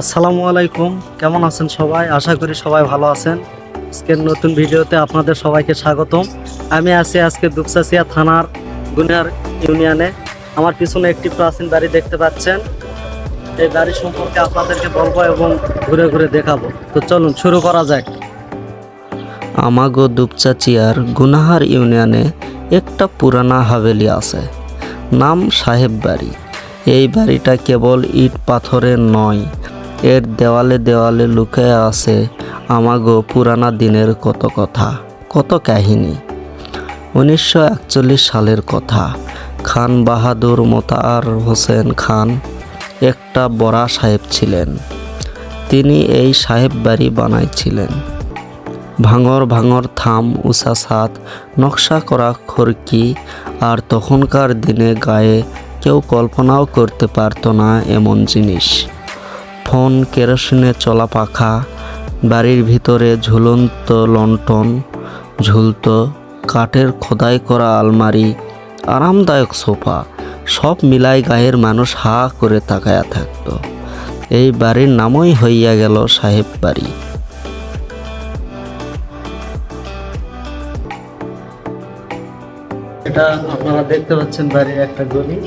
আসসালামু আলাইকুম। কেমন আছেন সবাই? আশা করি সবাই ভালো আছেন। আজকের নতুন ভিডিওতে আপনাদের সবাইকে স্বাগতম। আমি আছি আজকে দুপসাসিয়া থানার গুনিয়ার ইউনিয়নে। আমার পিছনে একটি প্রাচীন বাড়ি দেখতে পাচ্ছেন। এই বাড়ি সম্পর্কে আপনাদেরকে বলব এবং ঘুরে ঘুরে দেখাবো। তো চলুন, শুরু করা যাক। আমাগো দুপচাচিয়ার গুনাহার ইউনিয়নে একটা পুরানা হাভেলি আছে। নাম সাহেব বাড়ি। এই বাড়িটা কেবল ইট পাথরের নয় এর দেওয়ালে দেওয়ালে লুকায় আছে আমাগো পুরানা দিনের কত কথা, কত কাহিনী। উনিশশো একচল্লিশ সালের কথা, খান বাহাদুর মোতার হোসেন খান একটা বড়া সাহেব ছিলেন। তিনি এই সাহেব বাড়ি বানাইছিলেন। ভাঙর ভাঙর থাম উষা সাত নকশা করা খড়কি আর তখনকার দিনে গায়ে কেউ কল্পনাও করতে পারতো না এমন জিনিস। ফোন কেরোসিনে চলা পাখা, বাড়ির ভিতরে ঝুলন্ত লন্ঠন ঝুলতো কাঠের খোদাই করা আলমারি, আরামদায়ক সোফা, সব মিলাই গায়ের মানুষ হা করে তাকায়া থাকত। এই বাড়ির নামই হইয়া গেল সাহেব বাড়ি। এটা আপনারা দেখতে পাচ্ছেন বাড়ির একটা গলি।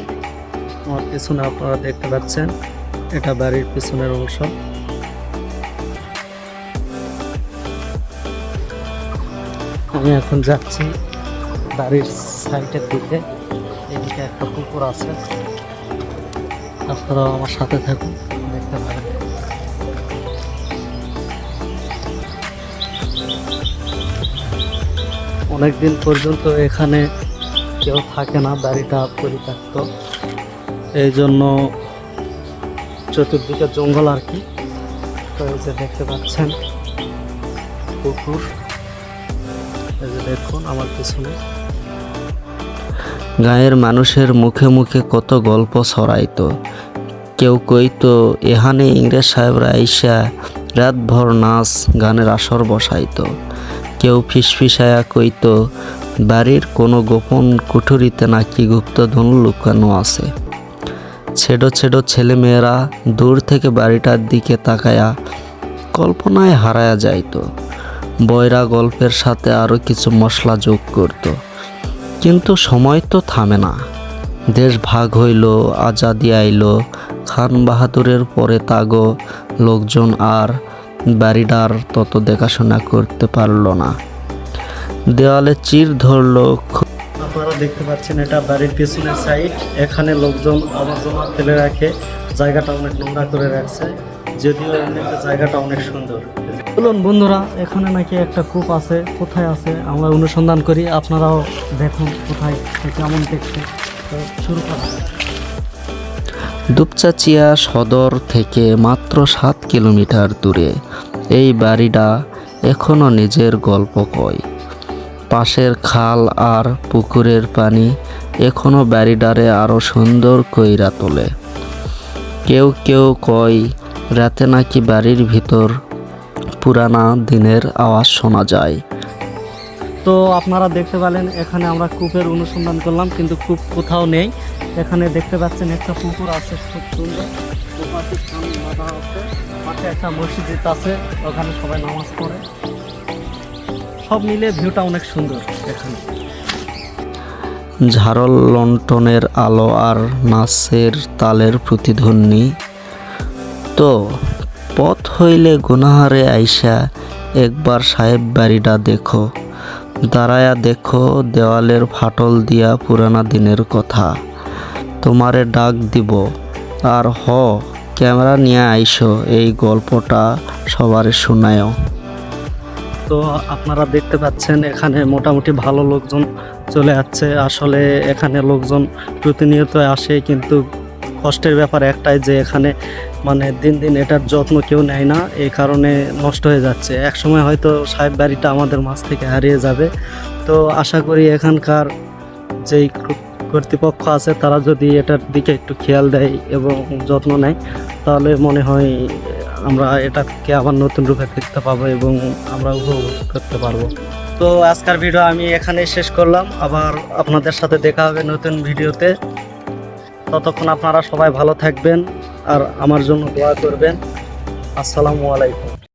আমার পিছনে আপনারা দেখতে পাচ্ছেন। এটা বাড়ির পিছনের অংশ। আমি এখন যাচ্ছি বাড়ির সাইডের দিকে। এদিকে একটা পুকুর আছে। আপনারাও আমার সাথে থাকুন, দেখতে পারেন। অনেকদিন পর্যন্ত এখানে কেউ থাকে না, বাড়িটা পরিত্যক্ত। এই জন্য চতুর্দিকে জঙ্গল আর কি। তো এই যে দেখতে পাচ্ছেন, পুকুর। এই যে দেখুন, আমার পিছনে। গাঁয়ের মানুষের মুখে মুখে কত গল্প ছড়াইতো কেউ কইতো এখানে ইংরেজ সাহেবরা আইসা রাতভর নাচ গানের আসর বসাইতো কেউ ফিসফিসায়া কইতো বাড়ির কোনো গোপন কুঠুরিতে নাকি গুপ্তধন লুকানো আছে। ছেড়ো ছেড়ো ছেলেমেয়েরা দূর থেকে বাড়িটার দিকে তাকায়া কল্পনায় হারায়া যাইত। বয়রা গল্পের সাথে আরও কিছু মশলা যোগ করতো। কিন্তু সময় তো থামে না। দেশ ভাগ হইল, আজাদি আইল, খান বাহাদুরের পরে তাগো লোকজন আর বাড়িটার তত দেখাশোনা করতে পারল না। দেওয়ালে চির ধরলো আপনারা দেখতে পাচ্ছেন এটা বাড়ির পিছনের সাইড এখানে লোকজন আবর্জনা ফেলে রাখে। জায়গাটা অনেক নোংরা করে রাখছে। যদিও এমনিতে জায়গাটা অনেক সুন্দর। বলুন বন্ধুরা, এখানে নাকি একটা কূপ আছে। কোথায় আছে? আমরা অনুসন্ধান করি। আপনারাও দেখুন কোথায় কেমন দেখতে। শুরু করা দুপচাচিয়া সদর থেকে মাত্র সাত কিলোমিটার দূরে। এই বাড়িটা এখনও নিজের গল্প কয়। পাশের খাল আর পুকুরের পানি এখনও ব্যারিডারে আরও সুন্দর কইরা তোলে। কেউ কেউ কয়, রাতে নাকি বাড়ির ভিতর পুরানা দিনের আওয়াজ শোনা যায়। তো আপনারা দেখতে পেলেন, এখানে আমরা কূপের অনুসন্ধান করলাম, কিন্তু কূপ কোথাও নেই। এখানে দেখতে পাচ্ছেন একটা পুকুর আছে, খুব সুন্দর। একটা মসজিদ আছে, ওখানে সবাই নামাজ পড়ে। সব মিলে ভিউটা অনেক সুন্দর এখানে ঝাড়ল লন্ঠনের আলো আর নাচের তালের প্রতিধ্বনি। তো, পথ হইলে গুনাহারে আইসা একবার সাহেব বাড়িটা দেখো। দাঁড়ায়া দেখো দেওয়ালের ফাটল দিয়া পুরানা দিনের কথা। তোমারে ডাক দিব, আর হ, ক্যামেরা নিয়ে আইসো এই গল্পটা সবারে শোনায়ও। তো আপনারা দেখতে পাচ্ছেন, এখানে মোটামুটি ভালো লোকজন চলে যাচ্ছে আসলে এখানে লোকজন প্রতিনিয়ত আসে, কিন্তু কষ্টের ব্যাপার একটাই যে এখানে মানে দিন দিন এটার যত্ন কেউ নেয় না, এই কারণে নষ্ট হয়ে যাচ্ছে। এক সময় হয়তো সাহেব বাড়িটা আমাদের মাছ থেকে হারিয়ে যাবে। তো আশা করি এখানকার যেই কর্তৃপক্ষ আছে, তারা যদি এটার দিকে একটু খেয়াল দেয় এবং যত্ন নেয়, তাহলে মনে হয় আমরা এটাকে আবার নতুন রূপে দেখতে পাবো এবং আমরা উপভোগ করতে পারব। তো আজকের ভিডিও আমি এখানেই শেষ করলাম। আবার আপনাদের সাথে দেখা হবে নতুন ভিডিওতে। ততক্ষণ আপনারা সবাই ভালো থাকবেন আর আমার জন্য দোয়া করবেন। আসসালামু আলাইকুম।